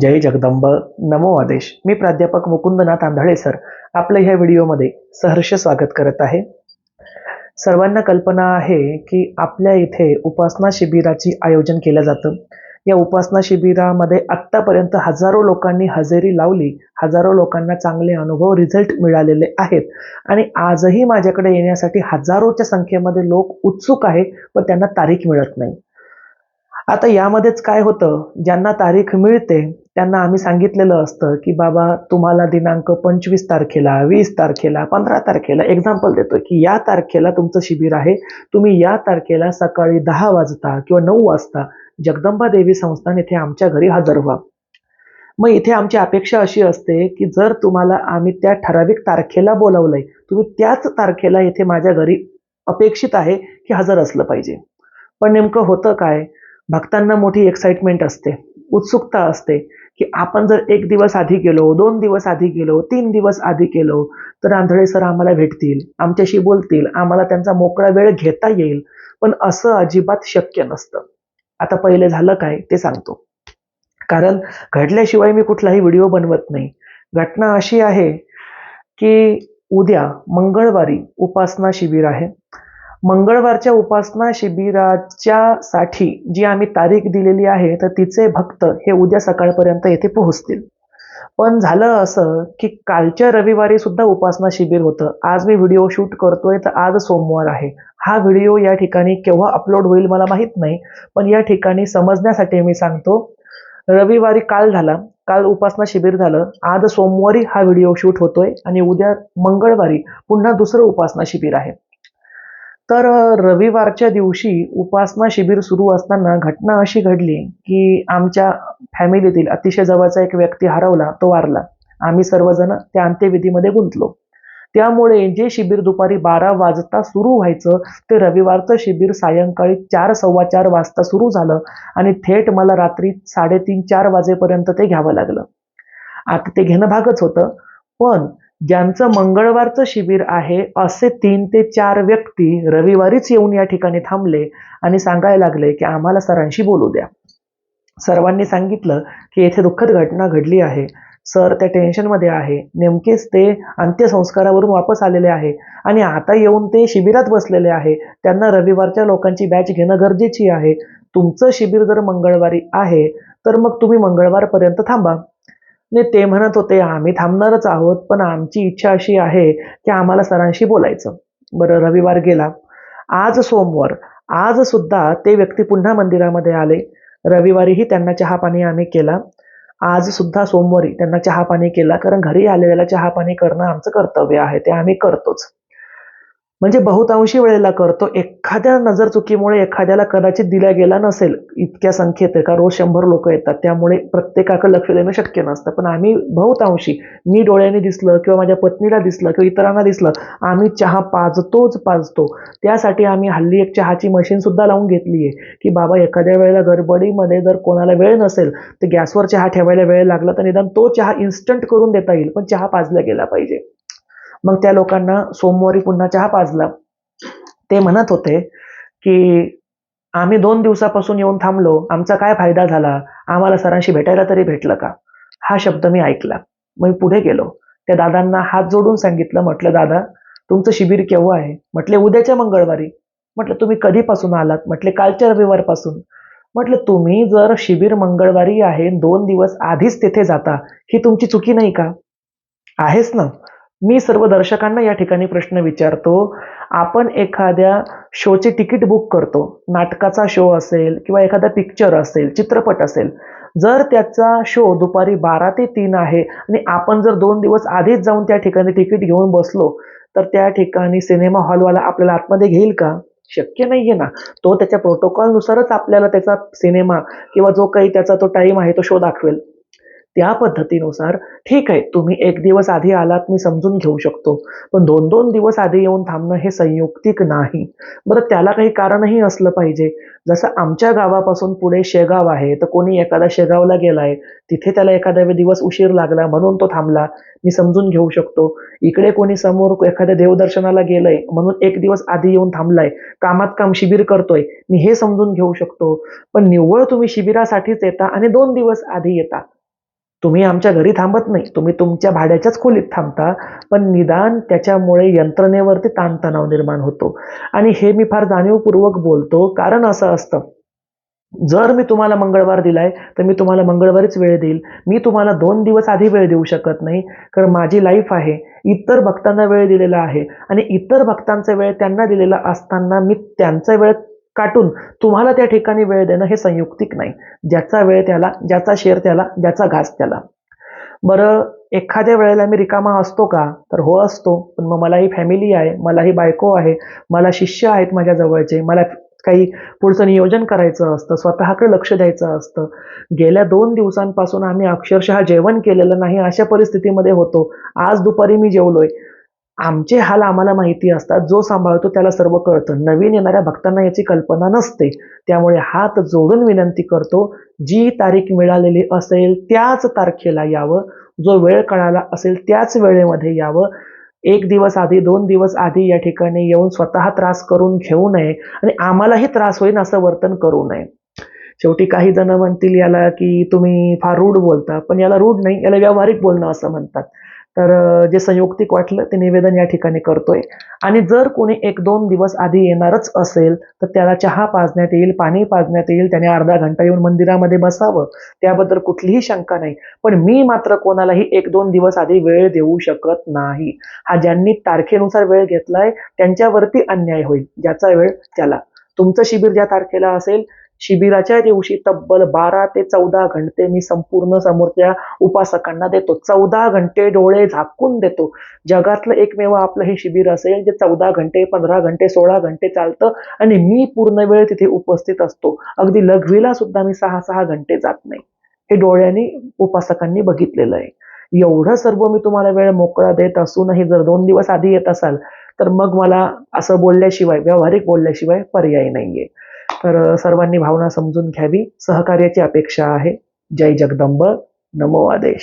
जय जगदंब. नमो आदेश. मी प्राध्यापक मुकुंदनाथ आंधळे सर. आपलं ह्या व्हिडिओमध्ये सहर्ष स्वागत करत आहे. सर्वांना कल्पना आहे की आपल्या इथे उपासना शिबिराची आयोजन केलं जातं. या उपासना शिबिरामध्ये आत्तापर्यंत हजारो लोकांनी हजेरी लावली. हजारो लोकांना चांगले अनुभव रिझल्ट मिळालेले आहेत. आणि आजही माझ्याकडे येण्यासाठी हजारोच्या संख्येमध्ये लोक उत्सुक आहे पण त्यांना तारीख मिळत नाही. आता यामध्येच काय होतं? ज्यांना तारीख मिळते त्यांना आम्ही सांगितलेलं असतं की बाबा तुम्हाला दिनांक पंचवीस तारखेला वीस तारखेला पंधरा तारखेला एक्झाम्पल देतो की या तारखेला तुमचं शिबिर आहे. तुम्ही या तारखेला सकाळी दहा वाजता किंवा नऊ वाजता जगदंबा देवी संस्थान येथे आमच्या घरी हजर व्हा. मग इथे आमची अपेक्षा अशी असते की जर तुम्हाला आम्ही त्या ठराविक तारखेला बोलावलंय तुम्ही त्याच तारखेला इथे माझ्या घरी अपेक्षित आहे की हजर असलं पाहिजे. पण नेमकं होतं काय? भक्तांना मोठी एक्साइटमेंट असते उत्सुकता असते की आपण जर एक दिवस आधी गेलो दोन दिवस आधी गेलो तीन दिवस आधी गेलो तर आंधळे सर आम्हाला भेटतील आमच्याशी बोलतील आम्हाला त्यांचा मोकळा वेळ घेता येईल पण असं अजिबात शक्य नसतं. आता पहिले झालं काय ते सांगतो. कारण घडल्याशिवाय मी कुठलाही व्हिडिओ बनवत नाही. घटना अशी आहे की उद्या मंगळवारी उपासना शिबिर आहे. मंगळवारच्या उपासना शिबिराच्या साठी जी आम्ही तारीख दिलेली आहे तर तिचे भक्त हे उद्या सकाळपर्यंत येथे पोहोचतील. पण झालं असं की कालच्या रविवारी सुद्धा उपासना शिबिर होतं. आज मी व्हिडिओ शूट करतोय तर आज सोमवार आहे. हा व्हिडिओ या ठिकाणी केव्हा अपलोड होईल मला माहीत नाही पण या ठिकाणी समजण्यासाठी मी सांगतो. रविवारी काल झाला काल उपासना शिबिर झालं. आज सोमवारी हा व्हिडिओ शूट होतोय आणि उद्या मंगळवारी पुन्हा दुसरं उपासना शिबिर आहे. तर रविवारच्या दिवशी उपासना शिबिर सुरू असताना घटना अशी घडली की आमच्या फॅमिलीतील अतिशय जवळचा एक व्यक्ती हरवला तो वारला. आम्ही सर्वजण त्या अंत्यविधीमध्ये गुंतलो. त्यामुळे जे शिबिर दुपारी बारा वाजता सुरू व्हायचं ते रविवारचं शिबिर सायंकाळी चार सव्वा चार वाजता सुरू झालं आणि थेट मला रात्री साडेतीन चार वाजेपर्यंत ते घ्यावं लागलं. आता ते घेणं भागच होतं. पण ज्यांचं मंगळवारचं शिबिर आहे असे तीन ते चार व्यक्ती रविवारीच येऊन या ठिकाणी थांबले आणि सांगायला लागले की आम्हाला सरांशी बोलू द्या. सर्वांनी सांगितलं की येथे दुःखद घटना घडली आहे. सर त्या टेन्शनमध्ये आहे. नेमकेच ते अंत्यसंस्कारावरून वापस आलेले आहे आणि आता येऊन ते शिबिरात बसलेले आहे. त्यांना रविवारच्या लोकांची बॅच घेणं गरजेची आहे. तुमचं शिबिर जर मंगळवारी आहे तर मग तुम्ही मंगळवारपर्यंत थांबा. नाही ते म्हणत होते आम्ही थांबणारच आहोत पण आमची इच्छा अशी आहे की आम्हाला सरांशी बोलायचं. बरं रविवार गेला. आज सोमवार. आज सुद्धा ते व्यक्ती पुन्हा मंदिरामध्ये आले. रविवारीही त्यांना चहा पाणी आम्ही केला. आज सुद्धा सोमवारी त्यांना चहा पाणी केला कारण घरी आलेल्याला चहा पाणी करणं आमचं कर्तव्य आहे ते आम्ही करतोच. म्हणजे बहुतांशी वेळेला करतो. एखाद्या नजर चुकीमुळे एखाद्याला कदाचित दिला गेला नसेल इतक्या संख्येत का रोज शंभर लोक येतात त्यामुळे प्रत्येकाकडे लक्ष देणं शक्य नसतं. पण आम्ही बहुतांशी मी डोळ्याने दिसलं किंवा माझ्या पत्नीला दिसलं किंवा इतरांना दिसलं आम्ही चहा पाजतोच पाजतो. त्यासाठी आम्ही हल्ली एक चहाची मशीन सुद्धा लावून घेतली आहे की बाबा एखाद्या वेळेला गडबडीमध्ये जर कोणाला वेळ नसेल तर गॅसवर चहा ठेवायला वेळ लागला तर निदान तो चहा इन्स्टंट करून देता येईल. पण चहा पाजला गेला पाहिजे. मग त्या लोकांना सोमवारी पुन्हा चहा पाजला. ते म्हणत होते की आम्ही दोन दिवसापासून येऊन थांबलो. आमचा काय फायदा झाला? आम्हाला सरांशी भेटायला तरी भेटलं का? हा शब्द मी ऐकला. मग मी पुढे गेलो. त्या दादांना हात जोडून सांगितलं म्हटलं दादा तुमचं शिबिर केव्हा आहे? म्हटले उद्याच्या मंगळवारी. म्हटलं तुम्ही कधीपासून आलात? म्हटले कालच्या रविवारपासून. म्हटलं तुम्ही जर शिबिर मंगळवारी आहे दोन दिवस आधीच तिथे जाता ही तुमची चुकी नाही का? आहेच ना. मी सर्व दर्शकांना या ठिकाणी प्रश्न विचारतो आपण एखाद्या शोचे तिकीट बुक करतो नाटकाचा शो असेल किंवा एखादा पिक्चर असेल चित्रपट असेल जर त्याचा शो दुपारी बारा ते तीन आहे आणि आपण जर दोन दिवस आधीच जाऊन त्या ठिकाणी तिकीट घेऊन बसलो तर त्या ठिकाणी सिनेमा हॉलवाला आपल्याला आतमध्ये घेईल का? शक्य नाहीये ना. तो त्याच्या प्रोटोकॉलनुसारच आपल्याला त्याचा सिनेमा किंवा जो काही त्याचा तो टाईम आहे तो शो दाखवेल. त्या पद्धतीनुसार ठीक आहे तुम्ही एक दिवस आधी आलात मी समजून घेऊ शकतो. पण दोन दोन दिवस आधी येऊन थांबणं हे संयुक्तिक नाही. बरं त्याला काही कारणही असलं पाहिजे. जसं आमच्या गावापासून पुढे शेगाव आहे तर कोणी एखादा शेगावला गेलाय तिथे त्याला एखाद्या दिवस उशीर लागला म्हणून तो थांबला. मी समजून घेऊ शकतो. इकडे कोणी समोर एखाद्या देवदर्शनाला गेलंय म्हणून एक दिवस आधी येऊन थांबलाय. कामात काम शिबिर करतोय मी हे समजून घेऊ शकतो. पण निव्वळ तुम्ही शिबिरासाठीच येता आणि दोन दिवस आधी येता. तुम्ही आमच्या घरी थांबत नाही. तुम्ही तुमच्या भाड्याच्याच खोलीत थांबता. पण निदान त्याच्यामुळे यंत्रणेवरती ताणतणाव निर्माण होतो. आणि हे मी फार जाणीवपूर्वक बोलतो. कारण असं असतं. जर मी तुम्हाला मंगळवार दिलाय तर मी तुम्हाला मंगळवारीच वेळ देईल. मी तुम्हाला दोन दिवस आधी वेळ देऊ शकत नाही. कारण माझी लाईफ आहे. इतर भक्तांना वेळ दिलेला आहे. आणि इतर भक्तांचा वेळ त्यांना दिलेला असताना मी त्यांचा वेळ काटून तुम्हाला त्या ठिकाणी वेळ देणं हे संयुक्तिक नाही. ज्याचा वेळ त्याला ज्याचा शेर त्याला ज्याचा घास त्याला. बरं एखाद्या वेळेला मी रिकामा असतो का? तर हो असतो. पण मग मलाही फॅमिली आहे मलाही बायको आहे मला शिष्य आहेत माझ्या जवळचे मला काही पुढचं नियोजन करायचं असतं स्वतःकडे लक्ष द्यायचं असतं. गेल्या दोन दिवसांपासून आम्ही अक्षरशः जेवण केलेलं नाही अशा परिस्थितीमध्ये होतो. आज दुपारी मी जेवलोय. आमचे हाल आम्हाला माहिती असतात. जो सांभाळतो त्याला सर्व कळतं. नवीन येणाऱ्या भक्तांना याची कल्पना नसते. त्यामुळे हात जोडून विनंती करतो जी तारीख मिळालेली असेल त्याच तारखेला यावं. जो वेळ कळाला असेल त्याच वेळेमध्ये यावं. एक दिवस आधी दोन दिवस आधी या ठिकाणी येऊन स्वतः त्रास करून घेऊ नये आणि आम्हालाही त्रास होईल असं वर्तन करू नये. शेवटी काही जण म्हणतील याला की तुम्ही फार रूढ बोलता पण याला रूढ नाही याला व्यावहारिक बोलणं असं म्हणतात. तर जे संयुक्तिक वाटलं ते निवेदन या ठिकाणी करतोय. आणि जर कोणी एक दोन दिवस आधी येणारच असेल तर त्याला चहा पाजण्यात येईल पाणी पाजण्यात येईल त्याने अर्धा घंटा येऊन मंदिरामध्ये बसावं त्याबद्दल कुठलीही शंका नाही. पण मी मात्र कोणालाही एक दोन दिवस आधी वेळ देऊ शकत नाही. हा ज्यांनी तारखेनुसार वेळ घेतलाय त्यांच्यावरती अन्याय होईल ज्याचा वेळ त्याला. तुमचं शिबिर ज्या तारखेला असेल शिबिराच्या दिवशी तब्बल बारा ते चौदा घंटे मी संपूर्ण समोरच्या उपासकांना देतो. चौदा घंटे डोळे झाकून देतो. जगातलं एकमेव आपलं हे शिबिर असेल जे चौदा घंटे पंधरा घंटे सोळा घंटे चालतं आणि मी पूर्ण वेळ तिथे उपस्थित असतो. अगदी लघवीला सुद्धा मी सहा सहा घंटे जात नाही. हे डोळ्यांनी उपासकांनी बघितलेलं आहे. एवढं सर्व मी तुम्हाला वेळ मोकळा देत असूनही जर दोन दिवस आधी येत असाल तर मग मला असं बोलल्याशिवाय व्यावहारिक बोलल्याशिवाय पर्याय नाहीये. तर सर्वांनी भावना समजून घ्यावी. सहकार्याची अपेक्षा आहे. जय जगदंब. नमो आदेश.